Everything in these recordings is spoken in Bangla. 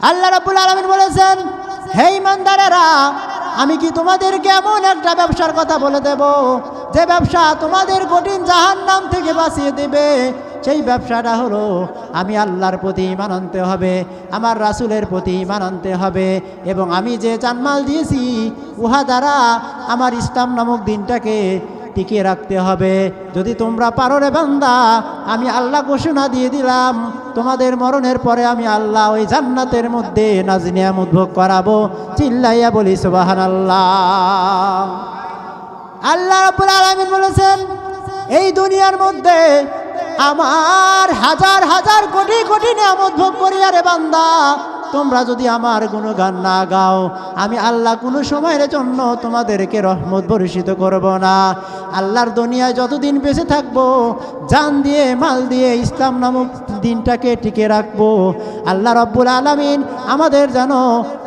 আল্লাহ রাব্বুল আলামিন বলেছেন, হে ইমানদারেরা আমি কি তোমাদেরকে এমন একটা ব্যবসার কথা বলে দেব? যে ব্যবসা তোমাদের কঠিন জাহান নাম থেকে বাঁচিয়ে দেবে। সেই ব্যবসাটা হলো, আমি আল্লাহর প্রতি ইমান আনতে হবে, আমার রাসুলের প্রতি ইমান আনতে হবে, এবং আমি যে জানমাল দিয়েছি, উহা দ্বারা আমার ইসলাম নামক দিনটাকে টিকিয়ে রাখতে হবে। যদি তোমরা পারো রে বান্দা, আমি আল্লাহ ঘোষণা দিয়ে দিলাম, তোমাদের মরণের পরে আমি আল্লাহ ওই জান্নাতের মধ্যে নাজনিয়াম উদ্ভোগ করাবো। চিল্লাইয়া বলি সুবাহান আল্লাহ আল্লাহ রাব্বুল আলামিন বলেছেন, এই দুনিয়ার মধ্যে আমার হাজার হাজার কোটি কোটি নিয়ামত ভোগ করি আরে বান্দা তোমরা যদি আমার কোনো গান না গাও, আমি আল্লাহ কোনো সময়ের জন্য তোমাদেরকে রহমত বর্ষিত করব না। আল্লাহর দুনিয়ায় যতদিন বেঁচে থাকব, জান দিয়ে, মাল দিয়ে ইসলাম নামক দিনটাকে টিকে রাখব। আল্লাহ রব্বুল আলামিন আমাদের যেন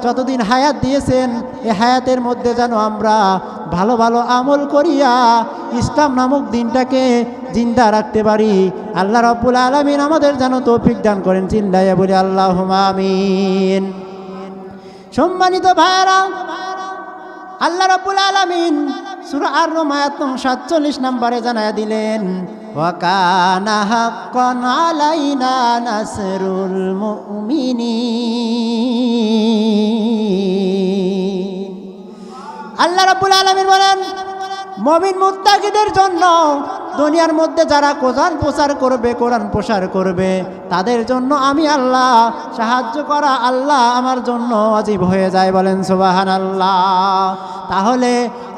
যতদিন হায়াত দিয়েছেন, এ হায়াতের মধ্যে যেন আমরা ভালো ভালো আমল করিয়া ইসলাম নামক দিনটাকে জিন্দা রাখতে পারি। আল্লাহ রব্বুল আলমিন আমাদের যেন তৌফিক দান করেন। চিল্লাইয়া বলি আল্লাহ আমিন। সম্মানিত ভাইয়ারা, আল্লাহ রব্বুল আলমিন সুরা আর রমায়াত সাতচল্লিশ নম্বরে জানায় দিলেন আল্লাহ বলেন, মমিন মুত্তাকিদের জন্য দুনিয়ার মধ্যে যারা কোরআন প্রচার করবে, কোরআন প্রসার করবে, তাদের জন্য আমি আল্লাহ, সাহায্য করা আল্লাহ আমার জন্য অজীব হয়ে যায় বলেন সুবাহান আল্লাহ তাহলে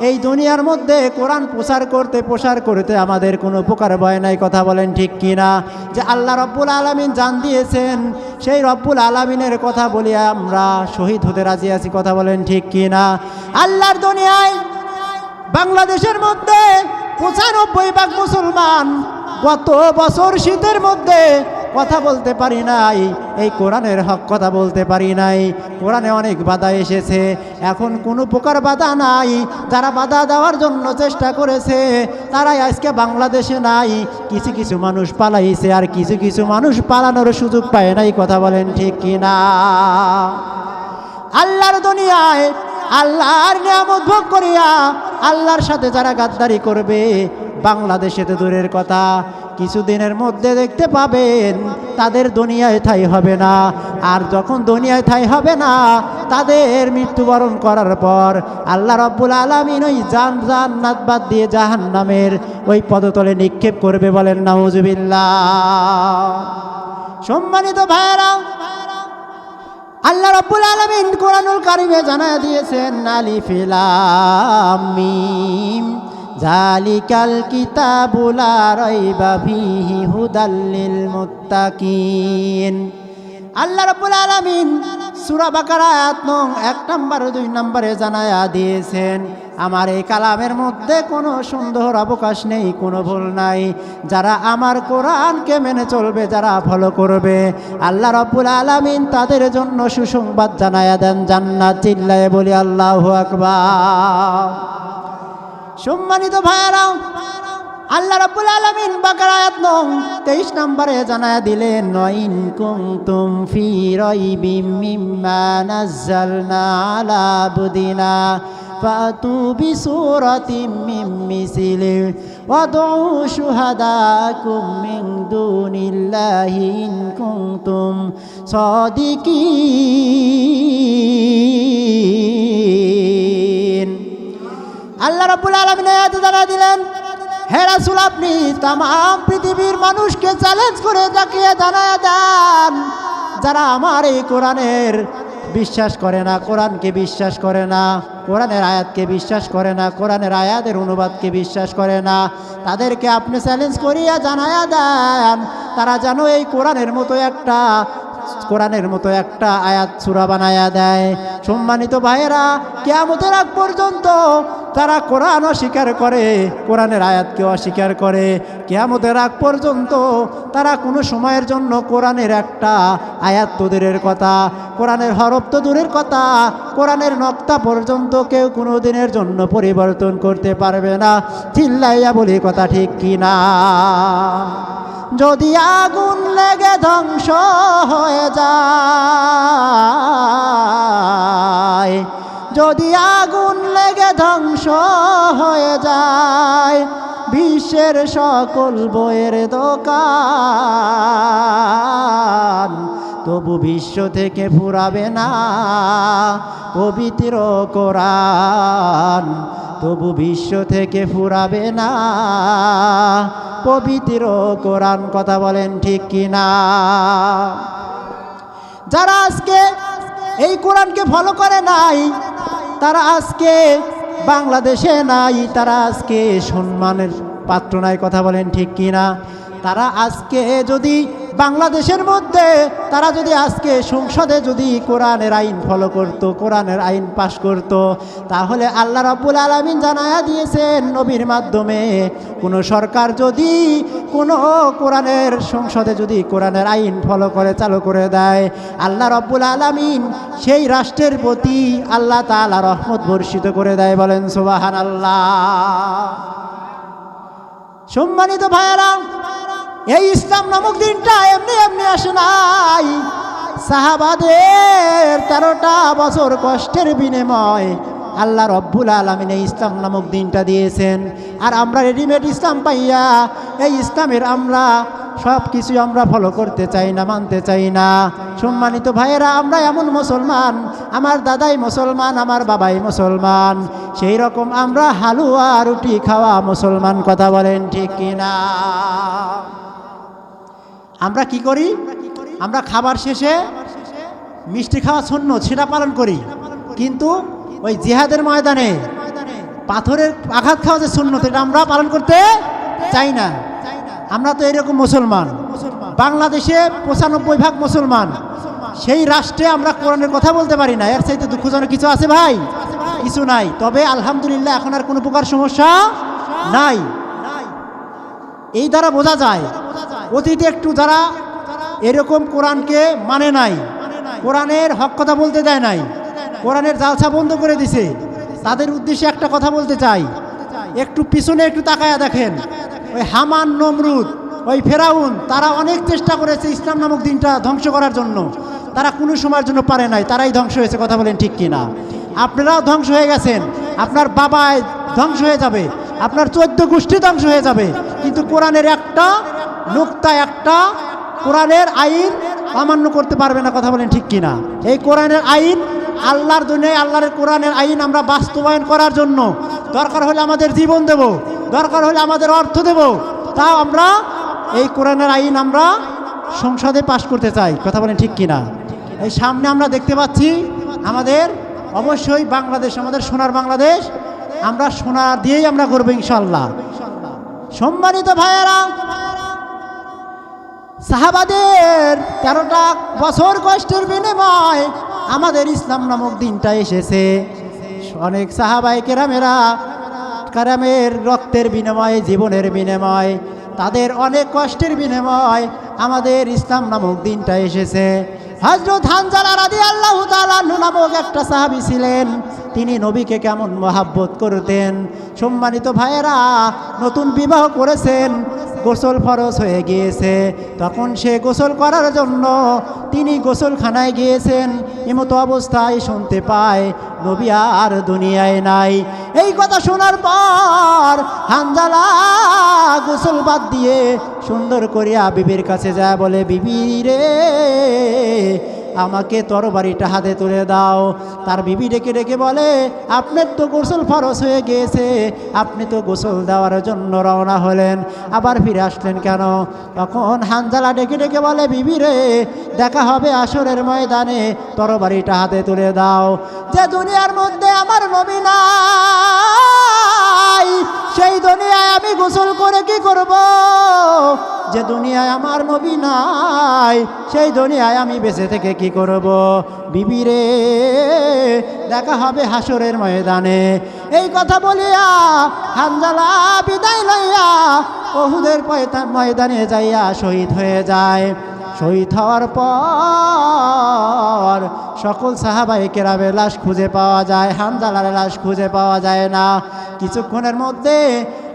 এই দুনিয়ার মধ্যে কোরআন প্রচার করতে, প্রসার করতে আমাদের কোনো উপকার, ভয় নাই, কথা বলেন ঠিক কিনা? যে আল্লাহ রব্বুল আলমিন জান দিয়েছেন, সেই রব্বুল আলমিনের কথা বলি আমরা, শহীদ হতে রাজি আছি, কথা বলেন ঠিক কিনা? আল্লাহর দুনিয়ায়, বাংলাদেশের মধ্যে পঁচানব্বই ভাগ মুসলমান গত বছর শীতের মধ্যে কথা বলতে পারি নাই। এই কোরআনের হক কথা বলতে পারি নাই। কোরআনে অনেক বাধা এসেছে। এখন কোনো প্রকার বাধা নাই। যারা বাধা দেওয়ার জন্য চেষ্টা করেছে, তারাই আজকে বাংলাদেশে নাই। কিছু কিছু মানুষ পালাইছে আর কিছু কিছু মানুষ পালানোর সুযোগ পায় নাই। কথা বলেন ঠিক কিনা? আল্লাহর দুনিয়ায় আল্লাহর নিয়ামত ভোগ করিয়া আল্লাহর সাথে যারা গাদ্দারি করবে, বাংলাদেশে তো দূরের কথা, কিছুদিনের মধ্যে দেখতে পাবেন তাদের দুনিয়ায় ঠাই হবে না। আর যখন দুনিয়ায় ঠাই হবে না, তাদের মৃত্যুবরণ করার পর আল্লাহ রব্বুল আলমিন ওই জান জান্নাত বাদ দিয়ে জাহান নামের ওই পদতলে নিক্ষেপ করবে বলেন, নাউজুবিল্লাহ। সম্মানিত ভাইয়েরা আল্লাহ রাব্বুল আলামিন কোরআনুল কারিমে জানা দিয়েছেন, আলিফ লাম মিম জালিকাল কিতাবুল রাইবা ফীহি হুদাল লিল মুত্তাকিন। আল্লাহ রাব্বুল আলামিন সূরা বাকারা আয়াত নং 1 নম্বর দুই নম্বরে জানায়া দিয়েছেন আমার এই কালামের মধ্যে কোনো সুন্দর অবকাশ নেই, কোনো ভুল নাই। যারা আমার কোরআনকে মেনে চলবে, যারা ফলো করবে, আল্লাহ রব্বুল আলামিন তাদের জন্য সুসংবাদ জানায়া দেন জান্নাত চিল্লায় বলি আল্লাহু আকবার। সম্মানিত ভাইয়ারা, আল্লাহ রাব্বুল আলামিন বাকারা আয়াত নং 23 নম্বরে জানায়া দিলেন নইন কুনতুম ফি রাইবিম মিম্মা নাযালনা আলা বুদিনা ফাতু বিসূরাতিম মিন মিসলি ওয়াদউ শুহাদাকুম মিন দুনিল্লাহি ইন কুনতুম সাদিকিন আল্লাহ রাব্বুল আলামিন আয়াতে জানা দিলেন, হে রাসূল আপনি তাম পৃথিবীর মানুষকে চ্যালেঞ্জ করে দেখিয়ে জানায় দেন, যারা আমার এই কোরআনের বিশ্বাস করে না, কোরআনকে বিশ্বাস করে না, কোরআনের আয়াতকে বিশ্বাস করে না, কোরআনের আয়াতের অনুবাদকে বিশ্বাস করে না। তাদেরকে আপনি চ্যালেঞ্জ করিয়া জানায়া দেন, তারা যেন এই কোরআনের মতো একটা, কোরআনের মতো একটা আয়াত সুরা বানায়া দেয়। সম্মানিত ভাইয়েরা, কেয়ামতের আগ পর্যন্ত তারা কোরআন অস্বীকার করে, কোরআনের আয়াতকে অস্বীকার করে। কেয়ামতের আগ পর্যন্ত তারা কোনো সময়ের জন্য কোরআনের একটা আয়াত তো দূরের কথা, কোরআনের হরফ তো দূরের কথা, কোরআনের নক্তা পর্যন্ত কেউ কোনো দিনের জন্য পরিবর্তন করতে পারবে না। চিল্লাইয়া বলি, কথা ঠিক কিনা যদি আগুন লেগে ধ্বংস হয়ে যায় যদি আগুন লেগে ধ্বংস হয়ে যায়, বিশ্বের সকল বইয়ের দোকান তবু বিশ্ব থেকে ফুরাবে না। পবিত্র কোরআন তবু বিশ্ব থেকে ফুরাবে না। পবিত্র কোরআন কথা বলেন ঠিক কিনা? যারা আজকে এই কোরআনকে ফলো করে নাই। তারা আজকে বাংলাদেশে নাই, তারা আজকে সম্মানের পাত্র নাই, কথা বলেন ঠিক কিনা? তারা আজকে যদি বাংলাদেশের মধ্যে তারা যদি আজকে সংসদে যদি কোরআনের আইন ফলো করত, কোরআনের আইন পাশ করত, তাহলে আল্লাহ রাব্বুল আলমিন জানায়া দিয়েছেন নবীর মাধ্যমে, কোনো সরকার যদি কোনো কোরআনের সংসদে যদি কোরআনের আইন ফলো করে, চালু করে দেয়, আল্লাহ রব্বুল আলমিন সেই রাষ্ট্রের প্রতি আল্লাহ তাআলা রহমত বর্ষিত করে দেয় বলেন সুবাহান আল্লাহ সম্মানিত ভাইয়েরা এই ইসলাম নামক দিনটা এমনি এমনি আসে নাই। সাহাবাদের তেরোটা বছর কষ্টের বিনিময় আল্লাহ রব্বুল আলমিন এই ইসলাম নামক দিনটা দিয়েছেন। আর আমরা রেডিমেড ইসলাম পাইয়া এই ইসলামের আমরা সব কিছু আমরা ফলো করতে চাই না, মানতে চাই না। সম্মানিত ভাইয়েরা, আমরা এমন মুসলমান, আমার দাদাই মুসলমান, আমার বাবাই মুসলমান। সেই রকম আমরা হালুয়া রুটি খাওয়া মুসলমান, কথা বলেন ঠিক কিনা? আমরা কি করি? আমরা খাবার শেষে মিষ্টি খাওয়া শূন্য, সেটা পালন করি। কিন্তু ওই জিহাদের ময়দানে পাথরের আঘাত খাওয়া যে শূন্য এটা আমরা পালন করতে চাই না। আমরা তো এরকম মুসলমান। বাংলাদেশে পঁচানব্বই ভাগ মুসলমান। সেই রাষ্ট্রে আমরা কোরআনের কথা বলতে পারি না। এর চাইতে দুঃখজনক কিছু আছে ভাই? কিছু নাই। তবে আলহামদুলিল্লাহ এখন আর কোনো প্রকার সমস্যা নাই। এই দ্বারা বোঝা যায় অতীতে একটু যারা এরকম কোরআনকে মানে নাই, কোরআনের হক কথা বলতে দেয় নাই, কোরআনের জালসা বন্ধ করে দিছে, তাদের উদ্দেশ্যে একটা কথা বলতে চাই। একটু পিছনে একটু তাকায়া দেখেন, ওই হামান, নমরুদ, ওই ফেরাউন, তারা অনেক চেষ্টা করেছে ইসলাম নামক দিনটা ধ্বংস করার জন্য। তারা কোনো সময়ের জন্য পারে নাই, তারাই ধ্বংস হয়েছে, কথা বলেন ঠিক কিনা। আপনারাও ধ্বংস হয়ে গেছেন, আপনার বাবায় ধ্বংস হয়ে যাবে, আপনার চোদ্দ গোষ্ঠী ধ্বংস হয়ে যাবে, কিন্তু কোরআনের একটা নুক্তা, একটা কোরআনের আইন অমান্য করতে পারবে না, কথা বলেন ঠিক কিনা? এই কোরআনের আইন আল্লাহর দুনিয়ায় আল্লাহর কোরআনের আইন আমরা বাস্তবায়ন করার জন্য দরকার হলে আমাদের জীবন দেব, দরকার হলে আমাদের অর্থ দেব, তাও আমরা এই কোরআনের আইন আমরা সংসদে পাশ করতে চাই, কথা বলেন ঠিক কিনা? এই সামনে আমরা দেখতে পাচ্ছি আমাদের অবশ্যই বাংলাদেশ, আমাদের সোনার বাংলাদেশ, আমরা সোনা দিয়েই আমরা করব ইনশাল্লাহ সম্মানিত ভাইয়েরা, সাহাবাদের তেরোটা বছর কষ্টের বিনিময় আমাদের ইসলাম নামক দিনটা এসেছে। অনেক সাহাবাই কেরামেরা কারামের রক্তের বিনিময়ে, জীবনের বিনিময়, তাদের অনেক কষ্টের বিনিময় আমাদের ইসলাম নামক দিনটা এসেছে। হজরত হানজালা রাদি আল্লাহ নামক একটা সাহাবি ছিলেন। তিনি নবীকে কেমন মহাব্বত করতেন? সম্মানিত ভাইয়েরা, নতুন বিবাহ করেছেন, গোসল ফরজ হয়ে গিয়েছে। তখন সে গোসল করার জন্য তিনি গোসলখানায় গিয়েছেন। এমতো অবস্থায় শুনতে পায়, নবী আর দুনিয়ায় নাই। এই কথা শোনার পর হানজালা গোসল বাদ দিয়ে সুন্দর করিয়া বিবির কাছে যায়, বলে, বিবি রে আমাকে তরবারিটা হাতে তুলে দাও। তার বিবি ডেকে ডেকে বলে, আপনার তো গোসল ফরস হয়ে গিয়েছে। আপনি তো গোসল দেওয়ার জন্য রওনা হলেন। আবার ফিরে আসলেন কেন? তখন হানজালা ডেকে ডেকে বলে, বিবি রে, দেখা হবে আসরের ময়দানে। তরবারিটা হাতে তুলে দাও। যে দুনিয়ার মধ্যে আমার নবী নাই সেই দুনিয়ায় আমি গোসল করে কি করব? যে দুনিয়ায় আমার নবী নাই, সেই দুনিয়ায় আমি বেঁচে থেকে কি করব? বিবিরে দেখা হবে হাসরের ময়দানে। এই কথা বলিয়া হানজালা বিদায় লইয়া ওহুদের ময়দানে যাইয়া শহীদ হয়ে যায়। শহীদ হওয়ার পর সকল সাহাবাই কেরামের লাশ খুঁজে পাওয়া যায়, হানজালার লাশ খুঁজে পাওয়া যায় না। কিছুক্ষণের মধ্যে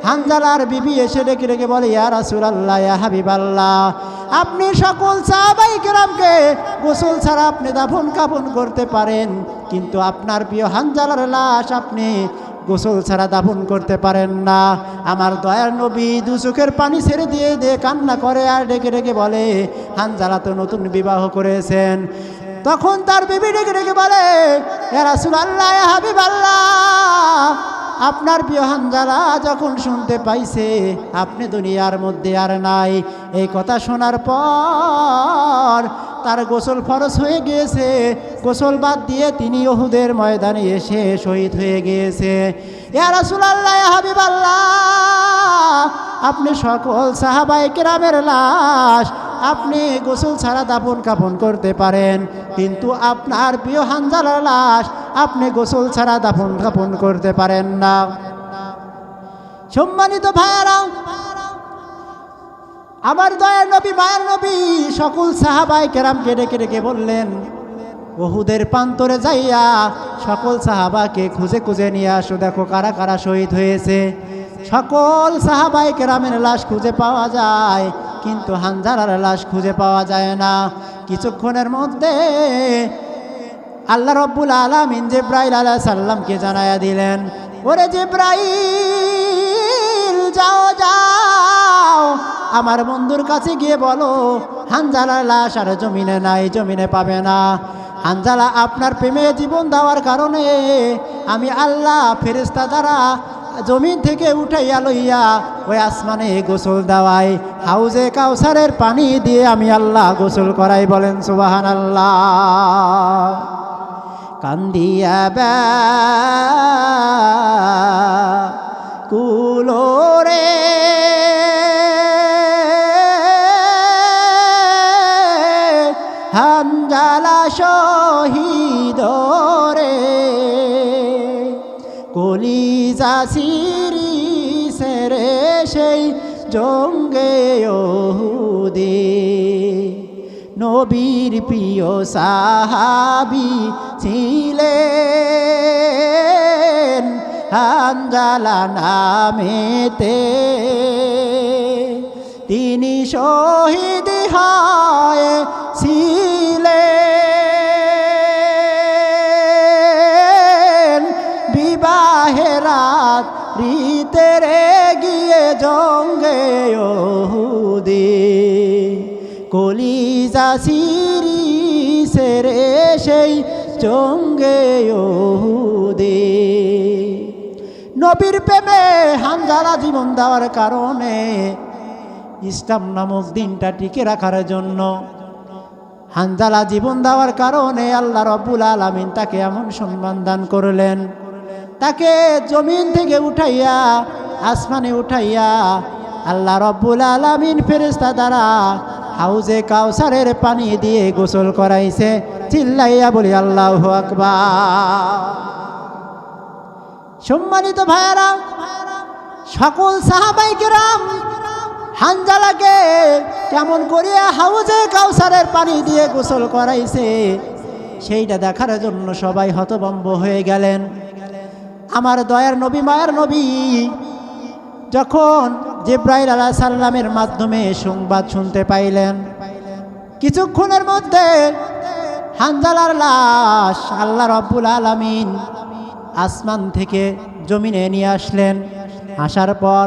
হানজালার বিবি এসে ডেকে ডেকে বলে, ইয়া রাসুল আল্লাহ ইয়া হাবিব আল্লাহ আপনি সকল সাহাবাই কেরামকে গোসল ছাড়া আপনি দাফন কাফন করতে পারেন, কিন্তু আপনার প্রিয় হানজালার লাশ আপনি গোসল ছাড়া দাফন করতে পারেন না। আমার দয়ার নবী দু চোখের পানি ছেড়ে দিয়ে দিয়ে কান্না করে আর ডেকে ডেকে বলে, হানজালা তো নতুন বিবাহ করেছেন। তখন তার বিবি ডেকে ডেকে বলে এরা আল্লাহ হাবিব আল্লাহ আপনার প্রিয় হানজালা যখন শুনতে পাইছে, আপনি দুনিয়ার মধ্যে আর নাই। এই কথা শোনার পর তার গোসল ফরস হয়ে গিয়েছে। গোসল বাদ দিয়ে তিনি ওহুদের ময়দানে এসে শহীদ হয়ে গিয়েছে। ইয়া রাসূলুল্লাহ হাবিব আল্লাহ আপনি সকল সাহাবাই কেরামের লাশ আপনি গোসল ছাড়া দাপন কাপন করতে পারেন, কিন্তু আপনার প্রিয় হানজালার লাশ আপনি গোসল ছাড়া দাপন কাপন করতে পারেন না। সম্মানিত ভাইয়ারা, আমার দয়ার নবী, মায়ের নবী সকল সাহাবাই কেরামকে ডেকে ডেকে বললেন বহুদের প্রান্তরে যাইয়া সকল সাহাবাকে খুঁজে খুঁজে নিয়ে আসো, দেখো কারা কারা শহীদ হয়েছে। সকল সাহাবাই কেরামের লাশ খুঁজে পাওয়া যায় কিন্তু হানজারার লাশ খুঁজে পাওয়া যায় না। কিছুক্ষণের মধ্যে আল্লাহ রব্বুল আলমিন জিব্রাইল আলাহ সাল্লামকে জানাইয়া দিলেন, ওরে জিব্রাইল, যাও যাও। আমার বন্ধুর কাছে গিয়ে বলো হানজালার লাশ আর জমিনে নাই, জমিনে পাবে না। হানজালা আপনার প্রেমে জীবন দেওয়ার কারণে আমি আল্লাহ ফেরেস্তা দ্বারা জমিন থেকে উঠাইয়া লইয়া ওই আসমানে গোসল দেওয়াই হাউজে কাউসারের পানি দিয়ে আমি আল্লাহ গোসল করাই বলেন সুবাহান আল্লাহ কান্দিয়া ব্যা কুলোরে হানজালা শহীদ রে। কলিজা জঙ্গে ওহুদে নবীর প্রিয় সাহাবি ছিলেন হানজালা নামেতে। তিনি শহীদ হয় ছিলেন। বিবাহেরাত রীতেরে গিয়ে জঙ্গে ওহুদে কলিজা সিরি সেরে সেই জঙ্গে ওহুদে নবীর প্রেমে হানজালা জীবন দেওয়ার কারণে ইসলাম নামক দিনটা টিকে রাখার জন্য হানজালা জীবন দেওয়ার কারণে আল্লাহ রব্বুল আলমিন তাকে এমন সম্মান দান করলেন। তাকে জমিন থেকে উঠাইয়া আসমানে উঠাইয়া আল্লাহ রব্বুল আলমিন ফেরেস্তা দ্বারা হাউজে কাউসারের পানি দিয়ে গোসল করাইছে। চিল্লাইয়া বলি, আল্লাহ আকবার। সম্মানিত ভাইয়ারা, সকল সাহাবাই কেরাম হানজালাকে কেমন করিয়া হাউজে কাউসারের পানি দিয়ে গোসল করাইছে, সেইটা দেখার জন্য সবাই হতবম্ব হয়ে গেলেন। আমার দয়ার নবী, মায়ের নবী যখন জিব্রাইল আলাহ সাল্লামের মাধ্যমে সংবাদ শুনতে পাইলেন, কিছুক্ষণের মধ্যে হানজালার লাশ আল্লাহ রব্বুল আলমিন আসমান থেকে জমিনে নিয়ে আসলেন। আসার পর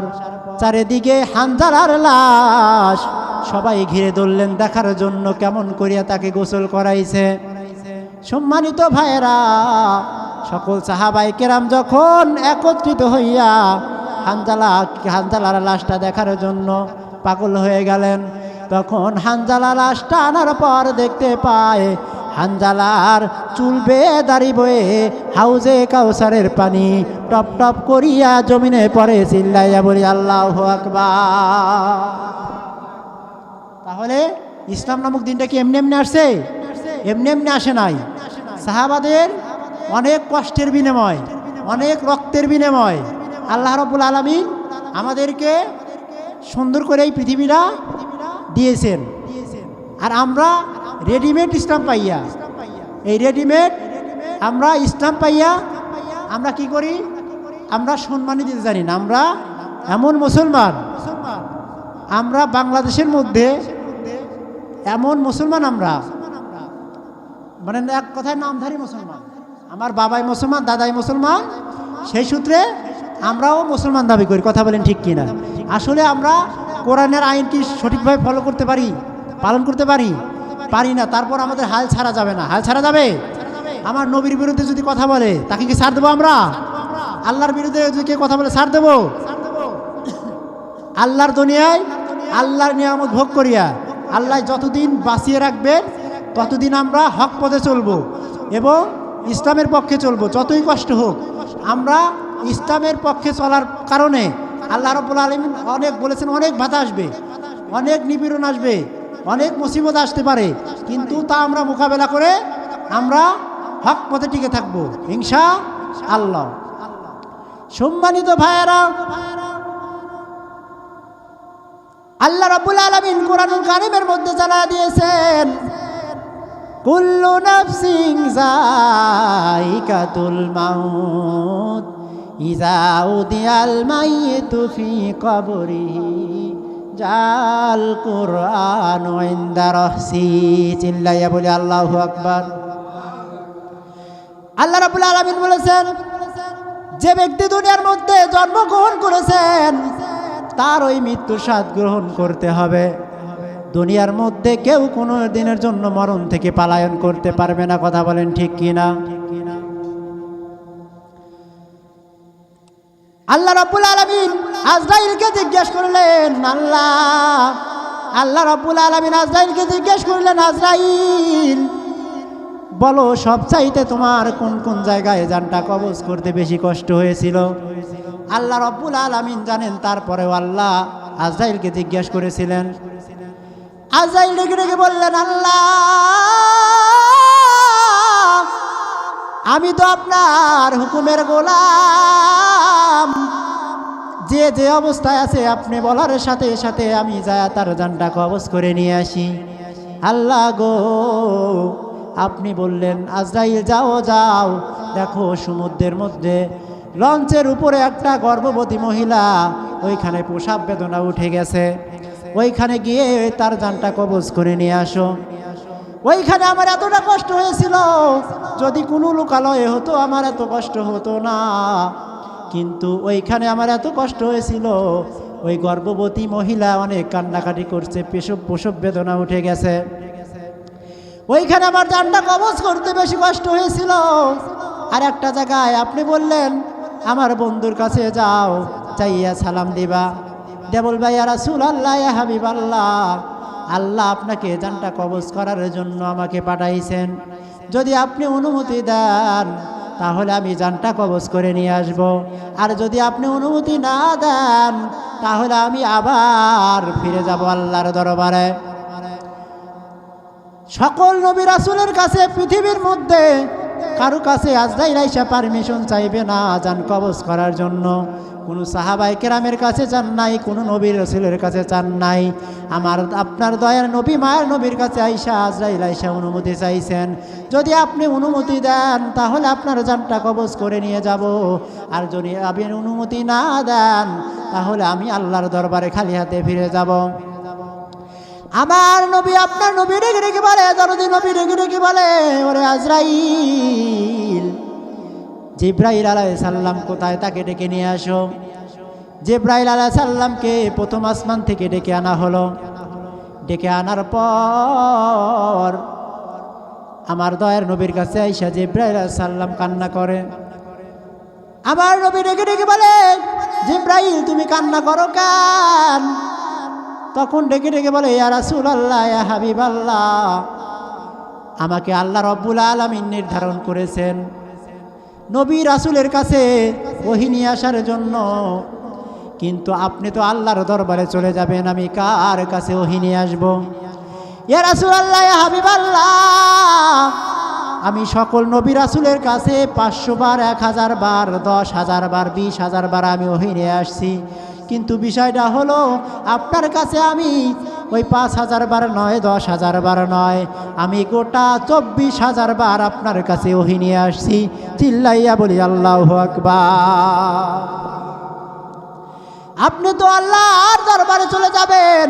চারিদিকে হানজালার লাশ সবাই ঘিরে ধরলেন, দেখার জন্য কেমন করিয়া তাকে গোসল করাইছে। সম্মানিত ভাইয়েরা, সকল সাহাবাই কেরাম যখন একত্রিত হইয়া হানজালা, হানজালার লাশটা দেখার জন্য পাগল হয়ে গেলেন। তখন হানজালা লাশটা আনার পর দেখতে পায়, হানজালার চুল বেয়ে দাড়ি বয়ে হাউজে কাউসারের পানি টপ টপ করিয়া জমিনে পড়ে চিল্লাইয়া বলি, আল্লাহ আকবার। তাহলে ইসলাম নামক দিনটা কি এমনি এমনি আসছে? এমনি এমনি আসে নাই। সাহাবাদের অনেক কষ্টের বিনিময়, অনেক রক্তের বিনিময়। আল্লাহ রবুল আলমিন আমাদেরকে সুন্দর করে এই পৃথিবীটা দিয়েছেন। আর আমরা রেডিমেড ইসলাম পাইয়া, এই রেডিমেড আমরা ইসলাম পাইয়া আমরা কি করি? আমরা সম্মানিত দিতে জানি না। আমরা এমন মুসলমান, আমরা বাংলাদেশের মধ্যে এমন মুসলমান আমরা মানে এক কথায় নামধারী মুসলমান। আমার বাবাই মুসলমান, দাদাই মুসলমান, সেই সূত্রে আমরাও মুসলমান দাবি করি, কথা বলেন ঠিক কিনা। আসলে আমরা কোরআনের আইন কি সঠিকভাবে ফলো করতে পারি, পালন করতে পারি? পারি না, তারপর আমাদের হাল ছাড়া যাবে না। হাল ছাড়া যাবে? আমার নবীর বিরুদ্ধে যদি কথা বলে, তাকে কি ছাড় দেবো আমরা? আল্লাহর বিরুদ্ধে যদি কে কথা বলে, ছাড় দেবো? আল্লাহর দুনিয়ায় আল্লাহর নিয়ামত ভোগ করিয়া আল্লাহ যতদিন বাঁচিয়ে রাখবেন ততদিন আমরা হক পথে চলবো এবং ইসলামের পক্ষে চলবো, যতই কষ্ট হোক। আমরা ইসলামের পক্ষে চলার কারণে আল্লাহ রব্বুল আলমিন অনেক বলেছেন, অনেক বাধা আসবে, অনেক নিপীড়ন আসবে, অনেক মুসিবত আসতে পারে। কিন্তু তা আমরা মোকাবেলা করে আমরা হক পথে টিকে থাকব হিংসা আল্লাহ সম্মানিত ভাইয়েরা, আল্লাহ রাব্বুল আলামিন কোরআনুল কারিমের মধ্যে জানা দিয়েছেন, কুল্লু নাফসিন যায়িকাতুল মাউত। ইজা উদিয়াল মাইয়িতু ফি কবরিহি জাল কুরআন রাহসি, চিল্লাইয়া বলে আল্লাহু আকবার। আল্লাহ রাব্বুল আলামিন বলেছেন, যে ব্যক্তি দুনিয়ার মধ্যে জন্মগ্রহণ করেছেন, তার ওই মৃত্যুর স্বাদ গ্রহণ করতে হবে। দুনিয়ার মধ্যে কেউ কোনো দিনের জন্য মরণ থেকে পালায়ন করতে পারবে না, কথা বলেন ঠিক কি না আল্লাহ রাব্বুল আলামিন আজরাইলকে জিজ্ঞেস করলেন, আল্লাহ আল্লাহ রাব্বুল আলামিন আজরাইলকে জিজ্ঞেস করলেন, আজরাইল, বলো সব চাইতে তোমার কোন কোন জায়গায় যানটা কবজ করতে বেশি কষ্ট হয়েছিল? আল্লাহ রব্বুল আলামিন জানেন, তারপরেও আল্লাহ আজরাইলকে জিজ্ঞেস করেছিলেন। আজরাইল ডেকে ডেকে বললেন, আল্লাহ, আমি তো আপনার হুকুমের গোলাম। যে যে অবস্থায় আছে, আপনি বলার সাথে সাথে আমি যায় তার জানটা কবজ করে নিয়ে আসি। আল্লাহ গো, আপনি বললেন, আজরাইল, যাও যাও। দেখো, সমুদ্রের মধ্যে লঞ্চের উপরে একটা গর্ভবতী মহিলা, ওইখানে প্রসাব বেদনা উঠে গেছে। ওইখানে গিয়ে তার জানটা কবজ করে নিয়ে আসো। ওইখানে আমার এতটা কষ্ট হয়েছিল, যদি কোনো লোকালয়ে হতো, আমার এত কষ্ট হতো না। কিন্তু ওইখানে আমার এত কষ্ট হয়েছিল। ওই গর্ভবতী মহিলা অনেক কান্নাকাটি করছে, পেশব প্রসব বেদনা উঠে গেছে। ওইখানে আমার জানটা কবজ করতে বেশি কষ্ট হয়েছিল। আর একটা জায়গায় আপনি বললেন, আমার বন্ধুর কাছে যাও, চাইয়া সালাম দিবা। দেবল ভাই রাসুল আল্লাহ হাবিব আল্লাহ আল্লাহ আপনাকে জানটা কবজ করার জন্য আমাকে পাঠাইছেন। যদি আপনি অনুমতি দেন তাহলে আমি যানটা কবজ করে নিয়ে আসব। আর যদি আপনি অনুমতি না দেন, তাহলে আমি আবার ফিরে যাব আল্লাহর দরবারে। সকল নবী রাসুলের কাছে পৃথিবীর মধ্যে কারও কাছে আজরাইল আইসা পারমিশন চাইবে না আজান কবজ করার জন্য। কোনো সাহাবাই কেরামের কাছে চান নাই, কোনো নবীর রসুলের কাছে চান নাই। আমার, আপনার দয়ার নবী, মায়ের নবীর কাছে আইসা আজরাইল আইসা অনুমতি চাইছেন। যদি আপনি অনুমতি দেন, তাহলে আপনার জানটা কবজ করে নিয়ে যাব। আর যদি আপনি অনুমতি না দেন, তাহলে আমি আল্লাহর দরবারে খালি হাতে ফিরে যাব। আমার নবী আপনার নবী রেগে রেগে বলে, দরদি নবী রেগে রেগে বলে, ওরে আজরাইল, জিব্রাইল আলাই সাল্লাম কোথায় তাকে ডেকে নিয়ে আসো? জিব্রাইল আলাই সাল্লামকে প্রথম আসমান থেকে ডেকে আনা হলো। ডেকে আনার পর আমার দয়ার নবীর কাছে আইসা জিব্রাইল আলাই সাল্লাম কান্না করে। আমার নবী ডেকে ডেকে বলে, জিব্রাইল তুমি কান্না করো কান? তখন ডেকে ডেকে বলে, ইয়া রাসুল আল্লাহ ইয়া হাবিব আল্লাহ আমাকে আল্লাহ রব্বুল আলমিন নির্ধারণ করেছেন। নবী রাসুলের কাছে ওহি নিয়ে আসার জন্য। কিন্তু আপনি তো আল্লাহর দরবারে চলে যাবেন, আমি কার কাছে ওহি নিয়ে আসব? ইয়া রাসুল আল্লাহ ইয়া হাবিব আল্লাহ আমি সকল নবী রাসুলের কাছে পাঁচশো বার, এক হাজার বার, দশ হাজার বার, বিশ হাজার বার আমি ওহি নিয়ে আসছি। কিন্তু বিষয়টা হলো, আপনার কাছে আমি ওই পাঁচ হাজার বার নয়, দশ হাজার বার নয়, আমি গোটা চব্বিশ হাজার বার আপনার কাছে ওহি নিয়ে আসছি। চিল্লাইয়া বলি, আল্লাহ আকবার। আপনি তো আল্লাহর দরবারে চলে যাবেন।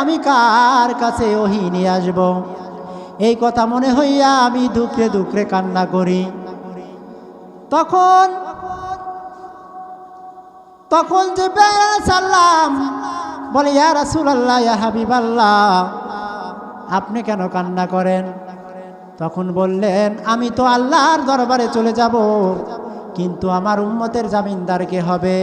আমি কার কাছে ওহি নিয়ে আসব? এই কথা মনে হইয়া আমি দুঃখে দুঃখে কান্না করি। তখন তখন যে সাল্লাম বলে, ইয়া রাসূলুল্লাহ, ইয়া হাবিবাল্লাহ, আপনি কেন কান্না করেন? তখন বললেন, আমি তো আল্লাহর দরবারে চলে যাব, কিন্তু আমার উম্মতের জামিনদার কে হবে?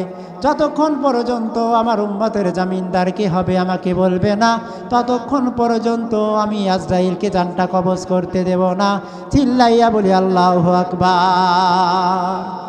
যতক্ষণ পর্যন্ত আমার উম্মতের জামিনদার কে হবে, আমাকে বলবে না। ততক্ষণ পর্যন্ত আমি আজরাইলকে জানটা কবজ করতে দেব না। চিল্লাইয়া বলি, আল্লাহ আকবার।